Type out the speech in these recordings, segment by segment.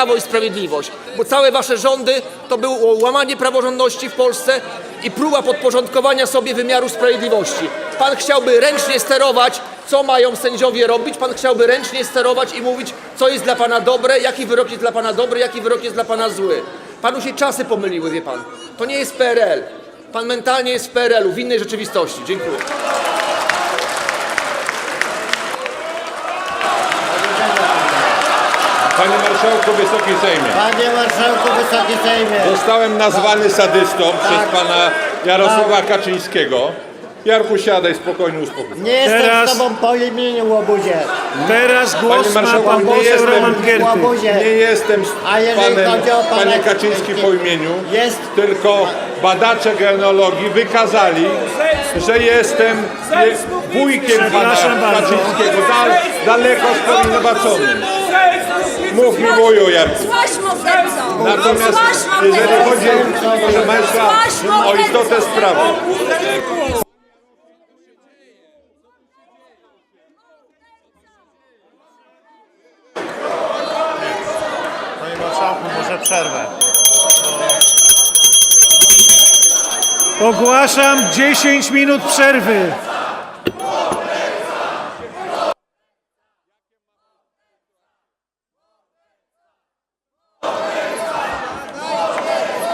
Prawo i Sprawiedliwość, bo całe wasze rządy to było łamanie praworządności w Polsce i próba podporządkowania sobie wymiaru sprawiedliwości. Pan chciałby ręcznie sterować, co mają sędziowie robić, pan chciałby ręcznie sterować i mówić, co jest dla pana dobre, jaki wyrok jest dla pana dobry, jaki wyrok jest dla pana zły. Panu się czasy pomyliły, wie pan. To nie jest PRL. Pan mentalnie jest w PRL-u, w innej rzeczywistości. Dziękuję. Panie Marszałku, Wysoki Sejmie. Panie Marszałku, Wysoki Sejmie. Zostałem nazwany sadystą przez Tak. pana Jarosława Kaczyńskiego. Jarku, siadaj spokojnie, uspokój. się. Nie jestem Teraz- z tobą po imieniu, łobuzie. Teraz głos Panie ma marszałku, pan nie poseł jestem- Roman Giertych. Łobuzie. Nie jestem z A jeżeli panem, chodzi o pana panie Kaczyński po imieniu, Jest. tylko badacze genealogii wykazali, że jestem je- wujkiem pana Przepraszam bardzo. Kaczyńskiego, dal, daleko spowinowaconym. Mów mi wuju. Złaś mordercą! Natomiast Złaś jeżeli chodzi, proszę Państwa, o istotę sprawy, Panie Marszałku, może przerwę. Ogłaszam 10 minut przerwy.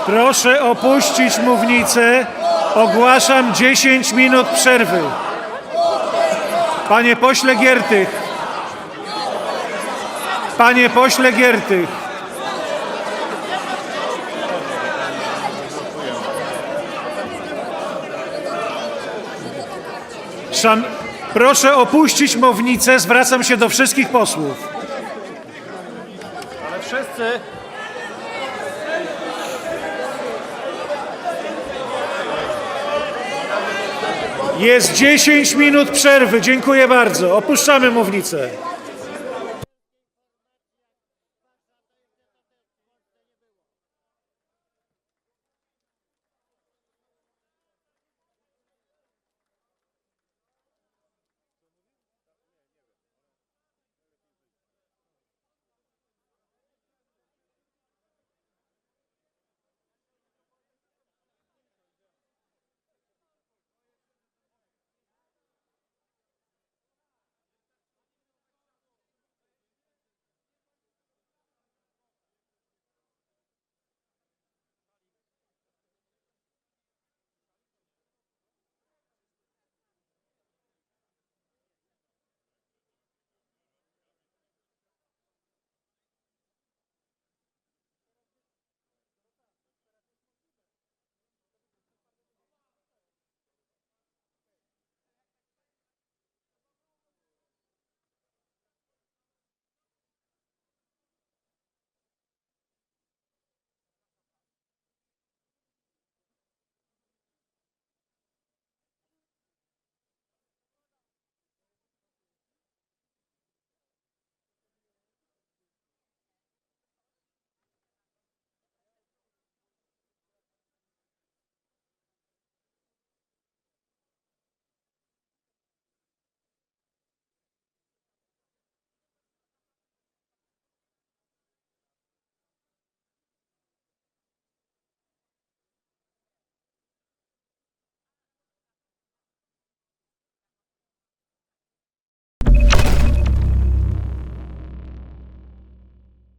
Proszę opuścić mównicę. Ogłaszam 10 minut przerwy. Panie pośle Giertych. Panie pośle Giertych. Szan... Proszę opuścić mównicę. Zwracam się do wszystkich posłów. Ale wszyscy... Jest 10 minut przerwy. Dziękuję bardzo. Opuszczamy mównicę.